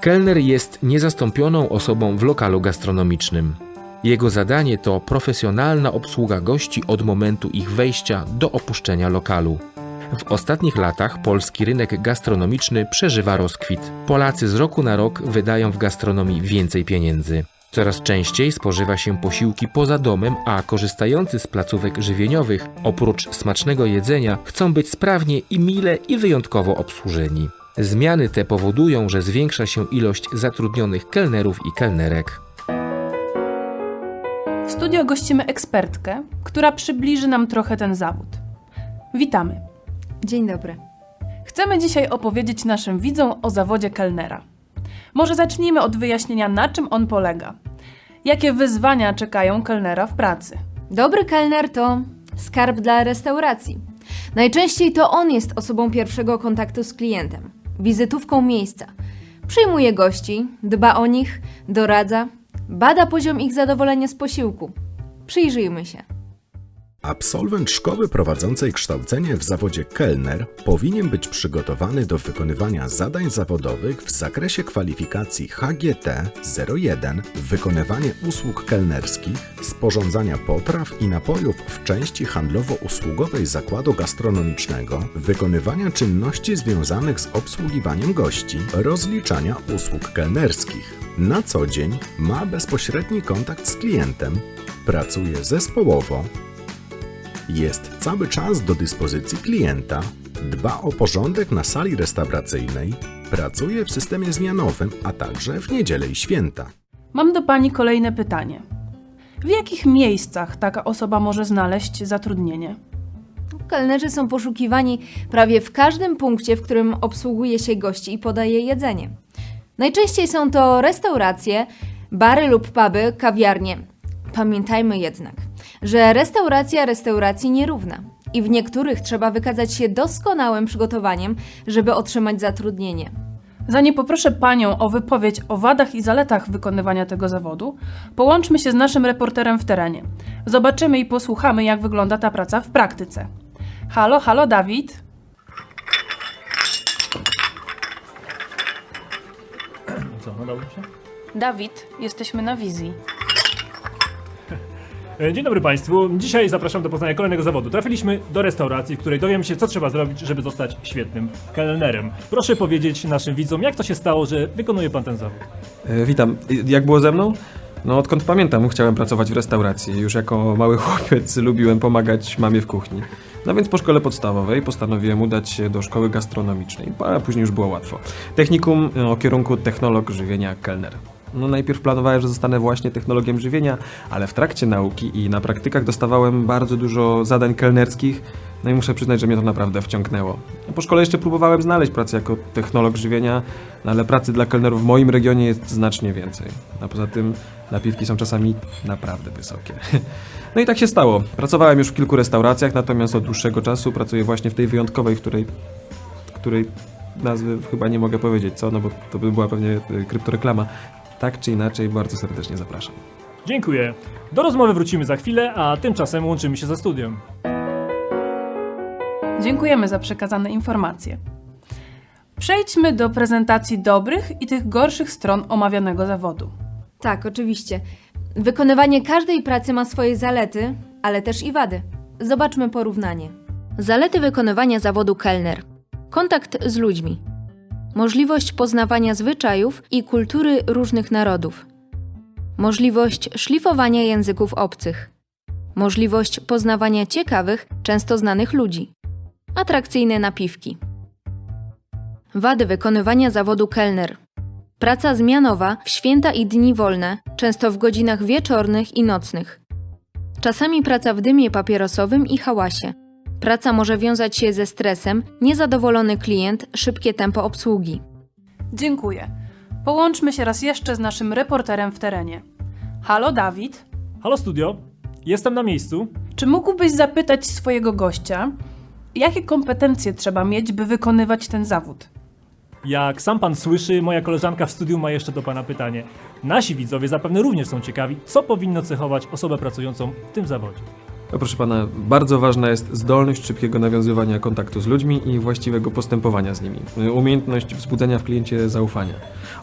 Kelner jest niezastąpioną osobą w lokalu gastronomicznym. Jego zadanie to profesjonalna obsługa gości od momentu ich wejścia do opuszczenia lokalu. W ostatnich latach polski rynek gastronomiczny przeżywa rozkwit. Polacy z roku na rok wydają w gastronomii więcej pieniędzy. Coraz częściej spożywa się posiłki poza domem, a korzystający z placówek żywieniowych, oprócz smacznego jedzenia, chcą być sprawnie i mile i wyjątkowo obsłużeni. Zmiany te powodują, że zwiększa się ilość zatrudnionych kelnerów i kelnerek. W studio gościmy ekspertkę, która przybliży nam trochę ten zawód. Witamy. Dzień dobry. Chcemy dzisiaj opowiedzieć naszym widzom o zawodzie kelnera. Może zacznijmy od wyjaśnienia, na czym on polega. Jakie wyzwania czekają kelnera w pracy? Dobry kelner to skarb dla restauracji. Najczęściej to on jest osobą pierwszego kontaktu z klientem, wizytówką miejsca. Przyjmuje gości, dba o nich, doradza, bada poziom ich zadowolenia z posiłku. Przyjrzyjmy się. Absolwent szkoły prowadzącej kształcenie w zawodzie kelner powinien być przygotowany do wykonywania zadań zawodowych w zakresie kwalifikacji HGT 01, wykonywanie usług kelnerskich, sporządzania potraw i napojów w części handlowo-usługowej zakładu gastronomicznego, wykonywania czynności związanych z obsługiwaniem gości, rozliczania usług kelnerskich. Na co dzień ma bezpośredni kontakt z klientem, pracuje zespołowo, jest cały czas do dyspozycji klienta, dba o porządek na sali restauracyjnej, pracuje w systemie zmianowym, a także w niedzielę i święta. Mam do Pani kolejne pytanie. W jakich miejscach taka osoba może znaleźć zatrudnienie? Kelnerzy są poszukiwani prawie w każdym punkcie, w którym obsługuje się gości i podaje jedzenie. Najczęściej są to restauracje, bary lub puby, kawiarnie. Pamiętajmy jednak, że restauracja restauracji nierówna i w niektórych trzeba wykazać się doskonałym przygotowaniem, żeby otrzymać zatrudnienie. Zanim poproszę Panią o wypowiedź o wadach i zaletach wykonywania tego zawodu, połączmy się z naszym reporterem w terenie. Zobaczymy i posłuchamy, jak wygląda ta praca w praktyce. Halo, halo, Dawid. Co, nadało się? Dawid, jesteśmy na wizji. E, Dzień dobry Państwu. Dzisiaj zapraszam do poznania kolejnego zawodu. Trafiliśmy do restauracji, w której dowiemy się, co trzeba zrobić, żeby zostać świetnym kelnerem. Proszę powiedzieć naszym widzom, jak to się stało, że wykonuje Pan ten zawód. E, Witam. Jak było ze mną? No odkąd pamiętam, chciałem pracować w restauracji. Już jako mały chłopiec lubiłem pomagać mamie w kuchni. No więc po szkole podstawowej postanowiłem udać się do szkoły gastronomicznej, a później już było łatwo. Technikum o kierunku technolog żywienia kelner. No najpierw planowałem, że zostanę właśnie technologiem żywienia, ale w trakcie nauki i na praktykach dostawałem bardzo dużo zadań kelnerskich, no i muszę przyznać, że mnie to naprawdę wciągnęło. Po szkole jeszcze próbowałem znaleźć pracę jako technolog żywienia, no ale pracy dla kelnerów w moim regionie jest znacznie więcej. A poza tym napiwki są czasami naprawdę wysokie. No i tak się stało. Pracowałem już w kilku restauracjach, natomiast od dłuższego czasu pracuję właśnie w tej wyjątkowej, w której, której nazwy chyba nie mogę powiedzieć, co? No bo to by była pewnie y, kryptoreklama. Tak czy inaczej, bardzo serdecznie zapraszam. Dziękuję. Do rozmowy wrócimy za chwilę, a tymczasem łączymy się ze studiem. Dziękujemy za przekazane informacje. Przejdźmy do prezentacji dobrych i tych gorszych stron omawianego zawodu. Tak, oczywiście. Wykonywanie każdej pracy ma swoje zalety, ale też i wady. Zobaczmy porównanie. Zalety wykonywania zawodu kelner. Kontakt z ludźmi. Możliwość poznawania zwyczajów i kultury różnych narodów. Możliwość szlifowania języków obcych. Możliwość poznawania ciekawych, często znanych ludzi. Atrakcyjne napiwki. Wady wykonywania zawodu kelner. Praca zmianowa w święta i dni wolne, często w godzinach wieczornych i nocnych. Czasami praca w dymie papierosowym i hałasie. Praca może wiązać się ze stresem, niezadowolony klient, szybkie tempo obsługi. Dziękuję. Połączmy się raz jeszcze z naszym reporterem w terenie. Halo, Dawid? Halo studio, jestem na miejscu. Czy mógłbyś zapytać swojego gościa, jakie kompetencje trzeba mieć, by wykonywać ten zawód? Jak sam pan słyszy, moja koleżanka w studiu ma jeszcze do pana pytanie. Nasi widzowie zapewne również są ciekawi, co powinno cechować osobę pracującą w tym zawodzie. No, proszę pana, bardzo ważna jest zdolność szybkiego nawiązywania kontaktu z ludźmi i właściwego postępowania z nimi. Y, Umiejętność wzbudzenia w kliencie zaufania.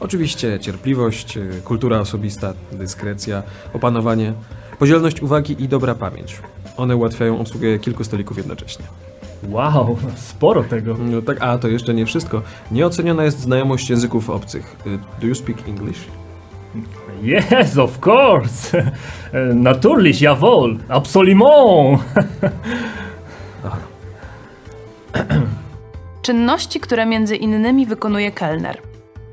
Oczywiście cierpliwość, y, kultura osobista, dyskrecja, opanowanie, podzielność uwagi i dobra pamięć. One ułatwiają obsługę kilku stolików jednocześnie. Wow, sporo tego. No tak, a to jeszcze nie wszystko. Nieoceniona jest znajomość języków obcych. Do you speak English? Yes, of course. Natürlich, jawohl, absolument. Czynności, które między innymi wykonuje kelner.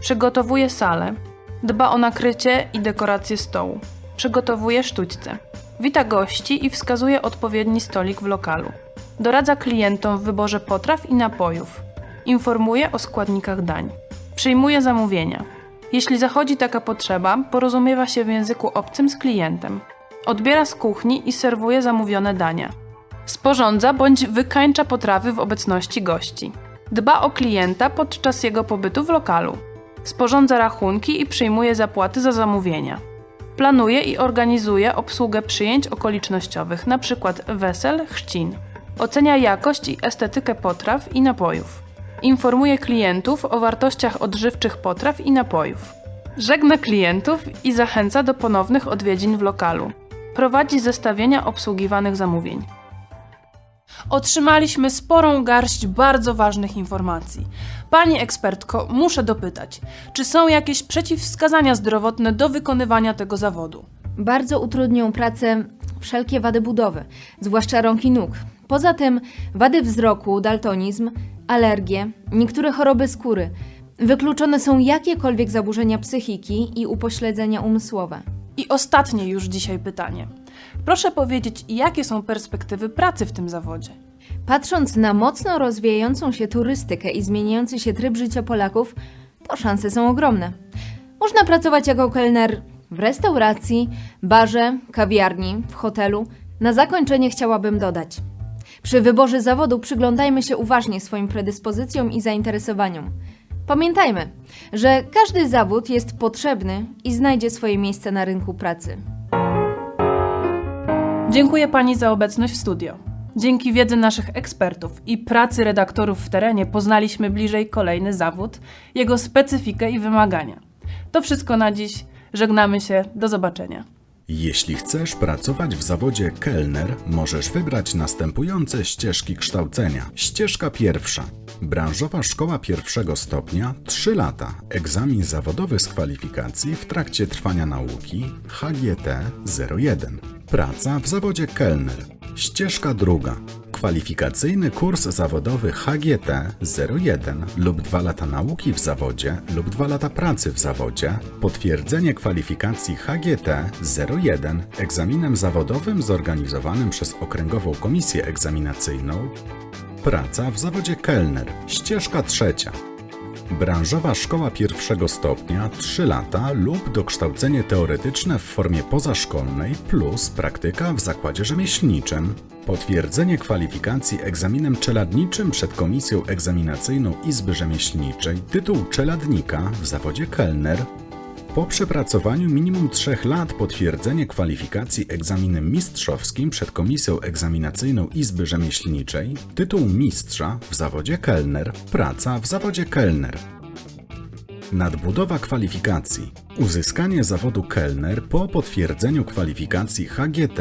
Przygotowuje salę, dba o nakrycie i dekorację stołu. Przygotowuje sztućce. Wita gości i wskazuje odpowiedni stolik w lokalu. Doradza klientom w wyborze potraw i napojów. Informuje o składnikach dań. Przyjmuje zamówienia. Jeśli zachodzi taka potrzeba, porozumiewa się w języku obcym z klientem. Odbiera z kuchni i serwuje zamówione dania. Sporządza bądź wykańcza potrawy w obecności gości. Dba o klienta podczas jego pobytu w lokalu. Sporządza rachunki i przyjmuje zapłaty za zamówienia. Planuje i organizuje obsługę przyjęć okolicznościowych, np. wesel, chrzcin. Ocenia jakość i estetykę potraw i napojów. Informuje klientów o wartościach odżywczych potraw i napojów. Żegna klientów i zachęca do ponownych odwiedzin w lokalu. Prowadzi zestawienia obsługiwanych zamówień. Otrzymaliśmy sporą garść bardzo ważnych informacji. Pani ekspertko, muszę dopytać, czy są jakieś przeciwwskazania zdrowotne do wykonywania tego zawodu? Bardzo utrudnią pracę wszelkie wady budowy, zwłaszcza rąk i nóg. Poza tym wady wzroku, daltonizm, alergie, niektóre choroby skóry. Wykluczone są jakiekolwiek zaburzenia psychiki i upośledzenia umysłowe. I ostatnie już dzisiaj pytanie. Proszę powiedzieć, jakie są perspektywy pracy w tym zawodzie? Patrząc na mocno rozwijającą się turystykę i zmieniający się tryb życia Polaków, to szanse są ogromne. Można pracować jako kelner w restauracji, barze, kawiarni, w hotelu. Na zakończenie chciałabym dodać. Przy wyborze zawodu przyglądajmy się uważnie swoim predyspozycjom i zainteresowaniom. Pamiętajmy, że każdy zawód jest potrzebny i znajdzie swoje miejsce na rynku pracy. Dziękuję Pani za obecność w studio. Dzięki wiedzy naszych ekspertów i pracy redaktorów w terenie poznaliśmy bliżej kolejny zawód, jego specyfikę i wymagania. To wszystko na dziś. Żegnamy się. Do zobaczenia. Jeśli chcesz pracować w zawodzie kelner, możesz wybrać następujące ścieżki kształcenia. Ścieżka pierwsza. Branżowa szkoła pierwszego stopnia 3 lata. Egzamin zawodowy z kwalifikacji w trakcie trwania nauki HGT 01. Praca w zawodzie kelner. Ścieżka druga. Kwalifikacyjny kurs zawodowy HGT 01 lub 2 lata nauki w zawodzie lub 2 lata pracy w zawodzie. Potwierdzenie kwalifikacji HGT 01 egzaminem zawodowym zorganizowanym przez Okręgową Komisję Egzaminacyjną. Praca w zawodzie kelner. Ścieżka trzecia. Branżowa szkoła pierwszego stopnia 3 lata lub dokształcenie teoretyczne w formie pozaszkolnej plus praktyka w zakładzie rzemieślniczym. Potwierdzenie kwalifikacji egzaminem czeladniczym przed komisją egzaminacyjną Izby Rzemieślniczej, tytuł czeladnika w zawodzie kelner. Po przepracowaniu minimum 3 lat potwierdzenie kwalifikacji egzaminem mistrzowskim przed komisją egzaminacyjną Izby Rzemieślniczej, tytuł mistrza w zawodzie kelner, praca w zawodzie kelner. Nadbudowa kwalifikacji. Uzyskanie zawodu kelner po potwierdzeniu kwalifikacji HGT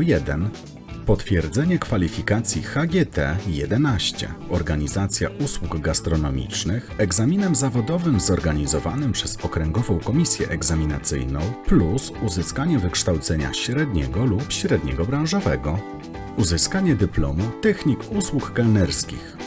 01. Potwierdzenie kwalifikacji HGT 11. Organizacja usług gastronomicznych egzaminem zawodowym zorganizowanym przez Okręgową Komisję Egzaminacyjną plus uzyskanie wykształcenia średniego lub średniego branżowego. Uzyskanie dyplomu technik usług kelnerskich.